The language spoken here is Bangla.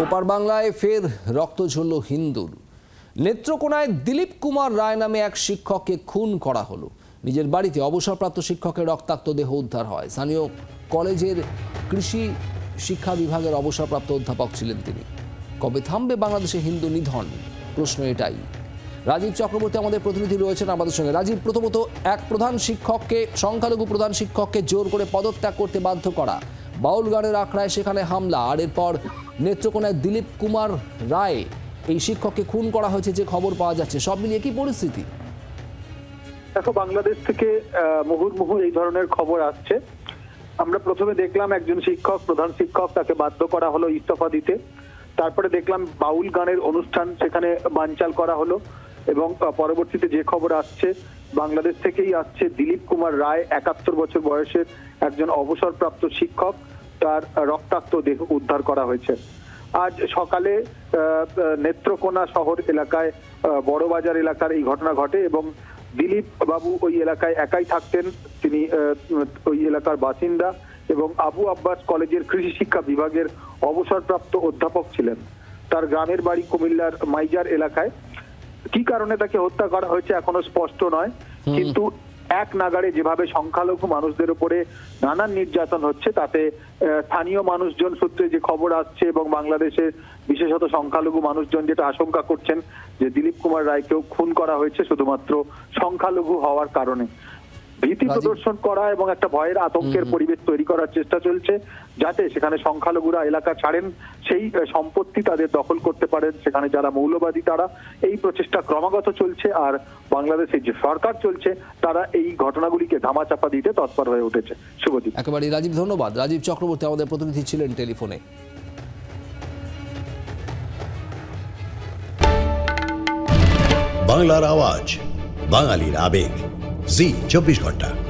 ওপার বাংলায় ফের রক্ত ঝরল হিন্দুর। নেত্রকোনায় দিলীপ কুমার রায় নামে এক শিক্ষককে খুন করা হলো। নিজের বাড়িতে অবসরপ্রাপ্ত শিক্ষকের রক্তাক্ত দেহ উদ্ধার হয়। স্থানীয় কলেজের কৃষি শিক্ষা বিভাগের অবসরপ্রাপ্ত অধ্যাপক ছিলেন তিনি। কবে থামবে বাংলাদেশে হিন্দু নিধন? প্রশ্ন এটাই। রাজীব চক্রবর্তী আমাদের প্রতিনিধি রয়েছেন আমাদের সঙ্গে। রাজীব, প্রথমত এক প্রধান শিক্ষককে, সংখ্যালঘু প্রধান শিক্ষককে জোর করে পদত্যাগ করতে বাধ্য করা। বাউল গানের আখড়ায় সেখানে হামলা। আর এরপর নেত্রকোনায় দিলীপ কুমার রায়, এই শিক্ষককে খুন করা হয়েছে, যে খবর পাওয়া যাচ্ছে। সব মিলিয়ে কি পরিস্থিতি? দেখো, বাংলাদেশ থেকে মুহুর্মুহু এই ধরনের খবর আসছে। আমরা প্রথমে দেখলাম একজন শিক্ষক, প্রধান শিক্ষক, তাকে বাধ্য করা হলো ইস্তফা দিতে। তারপরে দেখলাম বাউল গানের অনুষ্ঠান সেখানে বানচাল করা হলো এবং পরবর্তীতে যে খবর আসছে, বাংলাদেশ থেকেই আসছে দিলীপ কুমার রায়, একাত্তর বছর বয়সের একজন অবসরপ্রাপ্ত শিক্ষক। তার রক্তাক্ত দেহ উদ্ধার করা হয়েছে। আজ সকালে নেত্রকোনা শহর এলাকায় বড়বাজার এলাকার এই ঘটনা ঘটে এবং দিলীপ বাবু ওই এলাকায় একাই থাকতেন। তিনি ওই এলাকার বাসিন্দা এবং আবু আব্বাস কলেজের কৃষি শিক্ষা বিভাগের অবসরপ্রাপ্ত অধ্যাপক ছিলেন। তার গ্রামের বাড়ি কুমিল্লার মাইজার এলাকায়। কি কারণে তাকে হত্যা করা হয়েছে এখনও স্পষ্ট নয় কিন্তু এক নাগাড়ে যেভাবে সংখ্যালঘু মানুষদের উপরে নানান নির্যাতন হচ্ছে, তাতে স্থানীয় মানুষজন সূত্রে যে খবর আসছে এবং বাংলাদেশের বিশেষত সংখ্যালঘু মানুষজন যেটা আশঙ্কা করছেন যে দিলীপ কুমার রায়কেও খুন করা হয়েছে শুধুমাত্র সংখ্যালঘু হওয়ার কারণে। ভীতি প্রদর্শন করা এবং একটা ভয়ের আতঙ্কের পরিবেশ তৈরি করার চেষ্টা চলছে যাতে সেখানে সংখ্যালঘুরা এলাকা ছাড়েন সেই সম্পত্তি তাদের দখল করতে পারেন সেখানে যারা মৌলবাদী তারা এই প্রচেষ্টা ক্রমাগত চলছে আর বাংলাদেশের যে সরকার চলছে তারা এই ঘটনাগুলিকে ধামাচাপা দিতে তৎপর হয়ে উঠেছে। শুভদীপ একেবারে রাজীব ধন্যবাদ। রাজীব চক্রবর্তী আমাদের প্রতিনিধি ছিলেন টেলিফোনে। বাংলার আওয়াজ বাঙালির আবেগ। জি চব্বিশ ঘণ্টা।